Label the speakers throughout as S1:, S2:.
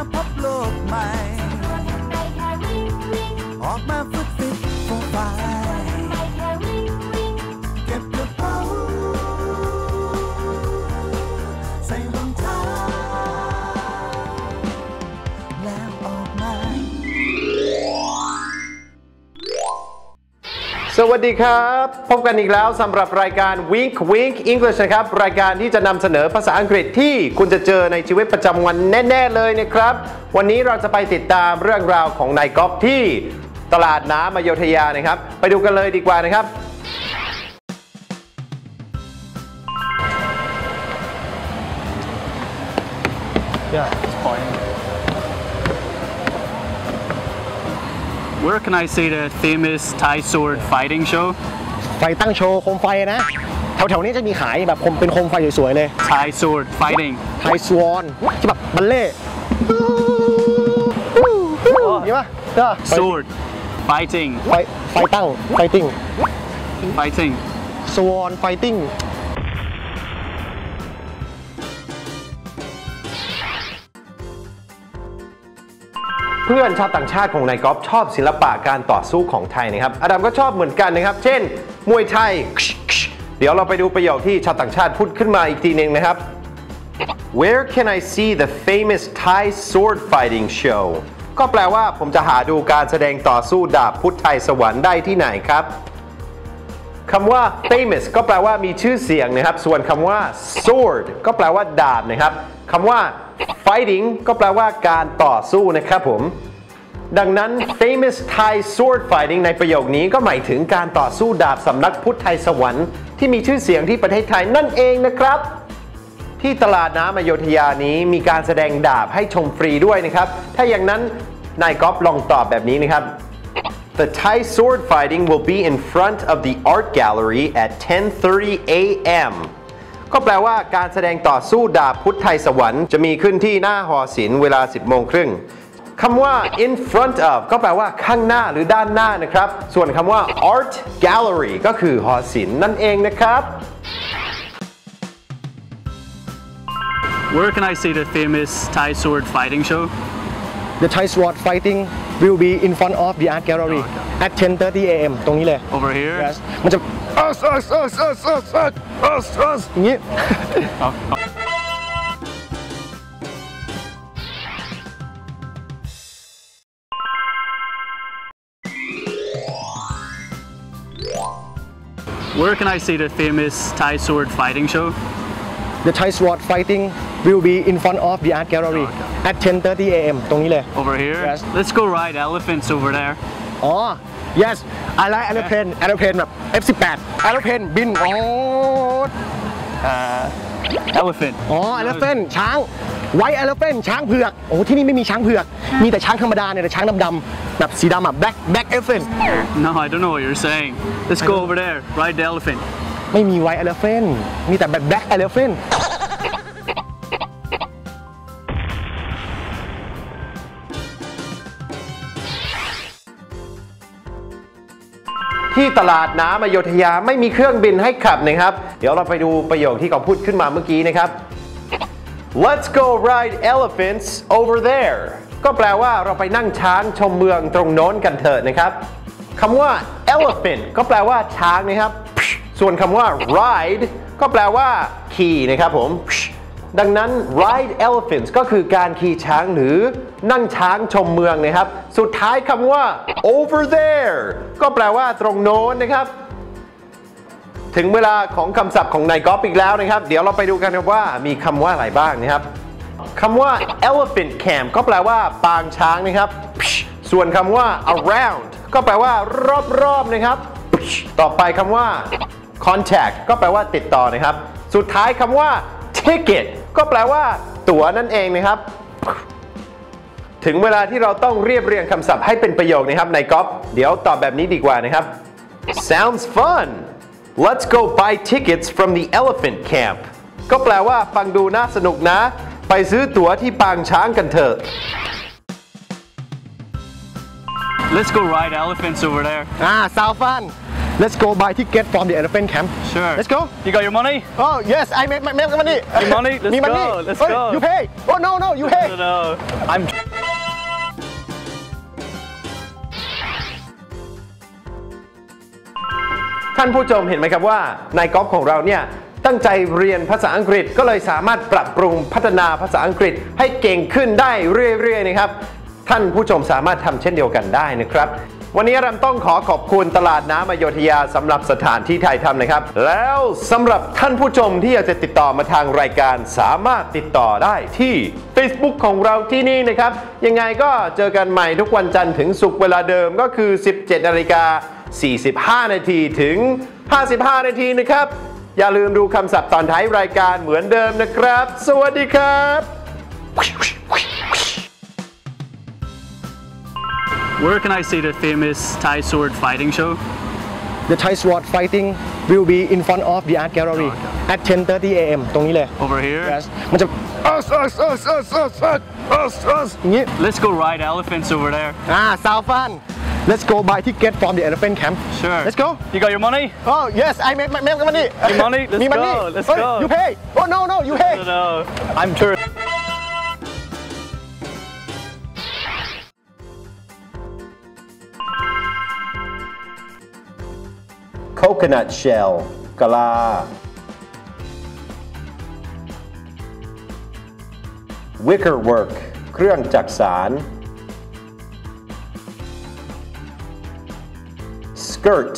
S1: up, up, look, mine. วั
S2: สดีครับ พบกันอีกแล้วสำหรับรายการ Wink Wink English นะครับ รายการที่จะนำเสนอภาษาอังกฤษที่คุณจะเจอในชีวิตประจำวันแน่ ๆ เลยนะครับ วันนี้เราจะไปติดตามเรื่องราวของนายก๊อฟที่ตลาดน้ำอโยธยานะครับ ไปดูกันเลยดีกว่านะครับ
S3: Where can I see the famous Thai sword fighting show?
S4: ไฟตั้งโชว์โคมไฟนะ แถวๆนี้จะมีขายแบบคมเป็นโคมไฟสวยๆเลย
S3: Thai sword fighting.
S4: ไทยสวอนที่แบบบัลเล่ต์นี่ปะก็
S3: Sword fighting.
S4: ไฟไฟตั้งไฟติ้ง
S3: Fighting.
S4: สวอนไพื่
S2: อนชาวต่างชาติของนายกอล์ฟชอบศิลปะการต่อสู้ของไทยนะครับอดัมก็ชอบเหมือนกันนะครับ เช่น มวยไทย เดี๋ยวเราไปดูประโยคที่ชาวต่างชาติพูดขึ้นมาอีกทีหนึงนะครับ Where can I see the famous Thai sword fighting show ก็แปลว่าผมจะหาดูการแสดงต่อสู้ดาบพุทธไทยสวรรค์ได้ที่ไหนครับ คำว่า famous ก็แปลว่ามีชื่อเสียงนะครับ ส่วนคำว่า sword ก็แปลว่าดาบนะครับคำว่า fighting ก็แปลว่าการต่อสู้นะครับผม ดังนั้น famous Thai sword fighting ในประโยคนี้ก็หมายถึงการต่อสู้ดาบสำนักพุทธไทยสวรรค์ที่มีชื่อเสียงที่ประเทศไทยนั่นเองนะครับ ที่ตลาดน้ำอโยธยานี้มีการแสดงดาบให้ชมฟรีด้วยนะครับ ถ้าอย่างนั้นนายก๊อฟลองตอบแบบนี้นะครับ The Thai sword fighting will be in front of the art gallery at 10:30 a.m. ก็แปลว่าการแสดงต่อสู้ดาบพุทธไทยสวรรค์จะมีขึ้นที่หน้าหอศิลป์เวลา 10 โมงครึ่งคำว่า in front of ก็แปลว่าข้างหน้าหรือด้านหน้านะครับ ส่วนคำว่า art gallery ก็คือหอศิลป์นั่นเองนะครับ
S3: Where can I see the famous Thai sword fighting show?
S4: The Thai sword fighting will be in front of the art gallery at 10:30 a.m. ตรงนี้เลย
S3: Over here?
S4: yes มันจะเอสเอสเอสเอสเอสเอสเอสเอสอย่างนี้
S3: Oh, oh. Where can I see the famous Thai sword fighting show?
S4: The Thai sword fighting will be in front of the art gallery at 10:30 a.m. ตรงนี้เลย
S3: Over here?
S4: Yes.
S3: Let's go ride elephants over there.
S4: อ๋อ yes I like aeroplane aeroplane แบบ F18 aeroplane บินอ๋อ
S3: Elephant.
S4: อ๋อ elephant ช้าง white elephant ช้างเผือก โอ้ที่นี่ไม่มีช้างเผือก มีแต่ช้างธรรมดาเนี่ยแต่ช้างดำๆแบบสีดำอ่ะ black black elephant
S3: No, I don't know what you're saying. Let's go over there, ride the elephant.
S4: ไม่มี white elephant มีแต่แบบ black elephant
S2: ที่ตลาดน้ำอโยธยาไม่มีเครื่องบินให้ขับนะครับ เดี๋ยวเราไปดูประโยคที่เขาพูดขึ้นมาเมื่อกี้นะครับ Let's go ride elephants over there ก็แปลว่าเราไปนั่งช้างชมเมืองตรงโน้นกันเถอะนะครับคำว่า elephant ก็แปลว่าช้างนะครับ ส่วนคำว่า ride ก็แปลว่าขี่นะครับผม ดังนั้น ride elephants ก็คือการขี่ช้างหรือนั่งช้างชมเมืองนะครับ สุดท้ายคำว่า over there ก็แปลว่าตรงโน้นนะครับ ถึงเวลาของคำศัพท์ของนายกอล์ฟอีกแล้วนะครับ เดี๋ยวเราไปดูกันว่ามีคำว่าอะไรบ้างนะครับคำว่า elephant camp ก็แปลว่าปางช้างนะครับ ส่วนคำว่า around ก็แปลว่ารอบๆนะครับ ต่อไปคำว่า contact ก็แปลว่าติดต่อนะครับ สุดท้ายคำว่า ticket ก็แปลว่า ตั๋วนั่นเองนะครับ ถึงเวลาที่เราต้องเรียบเรียงคำศัพท์ให้เป็นประโยคนะครับในก๊อฟเดี๋ยวตอบแบบนี้ดีกว่านะครับ sounds fun let's go buy tickets from the elephant camp ก็แปลว่าฟังดูน่าสนุกนะ ไปซื้อตั๋วที่ปางช้างกันเถอะ
S3: Let's go ride elephants over there.
S4: อ่า sound fun let's go buy ticket from the elephant camp
S3: Sure.
S4: let's go
S3: You got your money?
S4: oh yes I make make make money
S3: Your money? Let's
S4: มี money
S3: go, let's
S4: เฮ้ย
S3: go.
S4: you pay oh no no you pay
S3: No, no. I'm.
S2: ท่านผู้ชมเห็นไหมครับว่านายกอล์ฟของเราเนี่ยตั้งใจเรียนภาษาอังกฤษก็เลยสามารถปรับปรุงพัฒนาภาษาอังกฤษให้เก่งขึ้นได้เรื่อยๆนะครับ ท่านผู้ชมสามารถทำเช่นเดียวกันได้นะครับ วันนี้ราต้องขอขอบคุณตลาดน้ำอโยธยาสำหรับสถานที่ไทยทำนะครับ แล้วสำหรับท่านผู้ชมที่อยากจะติดต่อมาทางรายการสามารถติดต่อได้ที่ Facebook ของเราที่นี่นะครับ ยังไงก็เจอกันใหม่ทุกวันจันทร์ถึงศุกร์เวลาเดิมก็คือ 17นาฬิกา45 นาทีถึง 55 นาทีนะครับ อย่าลืมดูคำศัพท์ตอนท้ายรายการเหมือนเดิมนะครับ สวัสดีครับ
S3: Where can I see the famous Thai sword fighting show?
S4: the Thai sword fighting will be in front of the art gallery at 10:30 a.m. ตรงนี้เลย
S3: Over here?
S4: yes มันจะ us us us us us us us us อย่างนี้
S3: Let's go ride elephants over there.
S4: อ่า sound fun let's go buy ticket from the elephant camp
S3: Sure.
S4: let's go
S3: You got your money?
S4: oh yes I make make money
S3: Your money? Let's
S4: มี money
S3: go, let's
S4: เฮ้ย
S3: go.
S4: you pay oh no no you pay
S3: No, no. I'm sure.
S2: Coconut shell กะลา wicker work เครื่องจักสาน skirt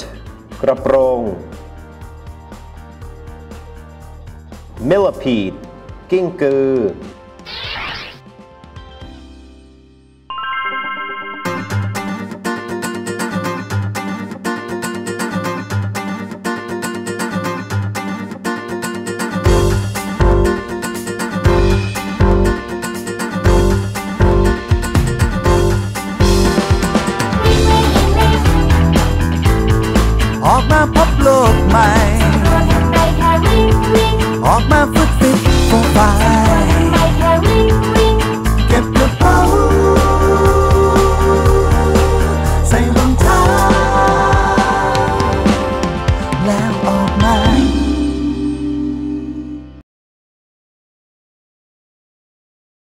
S2: กระโปรง millipede กิ้งกือ